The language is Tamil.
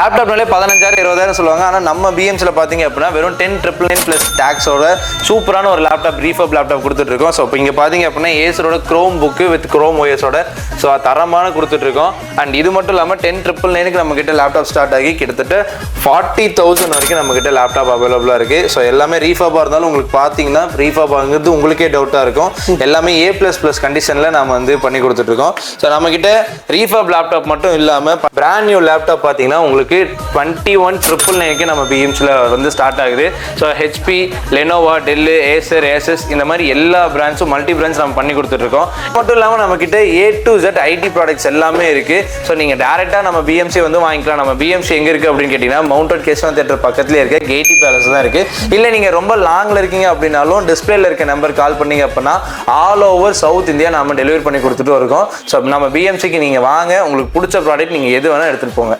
லேப்டாப்னாலே பதினஞ்சாயிரம் இருபதாயிரம் சொல்லுவாங்க. ஆனால் நம்ம பிஎம்சியில் பார்த்தீங்க அப்படின்னா வெறும் டென் ட்ரிபிள் நைன் ப்ளஸ் டேக்ஸோட சூப்பரான ஒரு லேப்டாப் ரீஃபப் லேப்டாப் கொடுத்துட்ருக்கோம் ஸோ இப்போ இங்கே பார்த்தீங்க அப்படின்னா ஏசரோட க்ரோம் புக்கு வித் க்ரோம் ஓஎஸோட ஸோ தரமான கொடுத்துட்ருக்கோம் அண்ட் இது மட்டும் இல்லாமல் டென் ட்ரிபிள் நைனுக்கு நம்ம லேப்டாப் ஸ்டார்ட் ஆகி கிட்டத்தட்ட ஃபார்ட்டி தௌசண்ட் வரைக்கும் நம்ம லேப்டாப் அவைலபிளாக இருக்குது ஸோ எல்லாமே ரீஃபாபாக இருந்தாலும் உங்களுக்கு பார்த்தீங்கன்னா ரீஃபாப் உங்களுக்கே டவுட்டாக இருக்கும். எல்லாமே ஏ ப்ளஸ் ப்ளஸ் கண்டிஷனில் நம்ம வந்து பண்ணி கொடுத்துட்ருக்கோம் ஸோ நம்மக்கிட்ட ரீஃபாப் லேப்டாப் மட்டும் இல்லாமல் பிராண்ட் நியூ லேப்டாப் பார்த்தீங்கன்னா உங்களுக்கு டுவெண்ட்டி ஒன் ட்ரிபிள் நைனுக்கு நம்ம பிஎம்ஸில் வந்து ஸ்டார்ட் ஆகுது. So HP Lenovo Dell Acer Asus இந்த மாதிரி எல்லா பிராண்ட்ஸும் மல்டி பிராண்ட்ஸ் நம்ம பண்ணி கொடுத்துட்ருக்கோம் மட்டும் இல்லாமல் நம்மக்கிட்ட A to Z IT products எல்லாமே இருக்குது ஸோ நீங்கள் டேரெக்டாக நம்ம பிஎம்சி வந்து வாங்கிக்கலாம். நம்ம பிஎம்சி எங்கே இருக்குது அப்படின்னு கேட்டிங்கன்னா மவுண்டட் கேஸ்வன் தேட்டர் பக்கத்துலேயே இருக்க. கேடி பேலஸ் தான் இருக்குது இல்லை நீங்கள் ரொம்ப லாங்கில் இருக்கீங்க அப்படின்னாலும் டிஸ்பிளேல இருக்க நம்பர் கால் பண்ணீங்க அப்படின்னா ஆல் ஓவர் சவுத் இந்தியா நம்ம டெலிவரி பண்ணி கொடுத்துட்டு இருக்கோம். ஸோ நம்ம பிஎம்சிக்கு நீங்கள் வாங்க. உங்களுக்கு பிடிச்ச ப்ராடக்ட் நீங்கள் எது வேணால் எடுத்துகிட்டு போங்க.